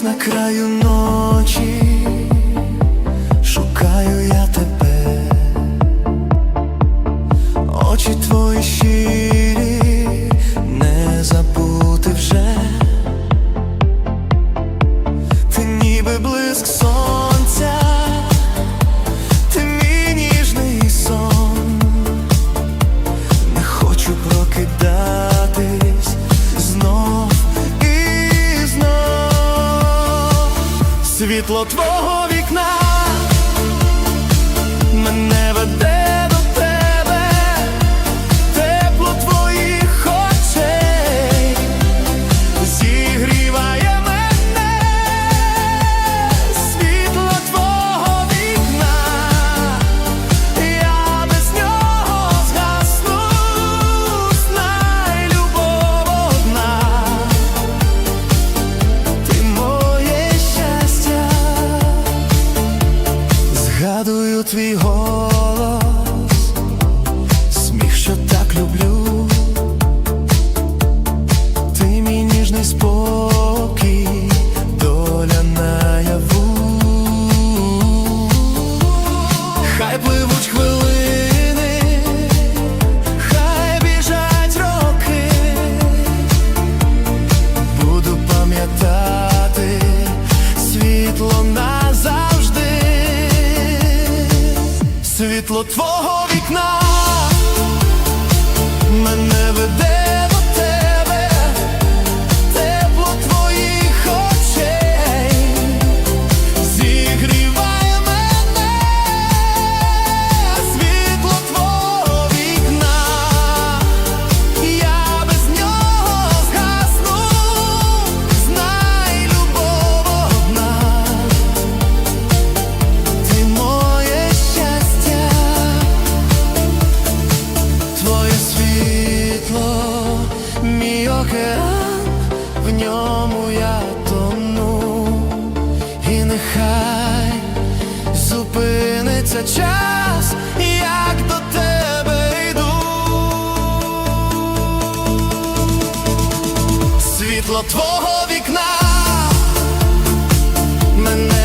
Десь на краю ночі шукаю я тебе, очі твої щирі, не забути вже, ти ніби блиск сонця, ти мій ніжний сон, не хочу прокидатись світло твого вікна світло твого вікна. Мене веде час, як до тебе йду. Світло твого вікна мене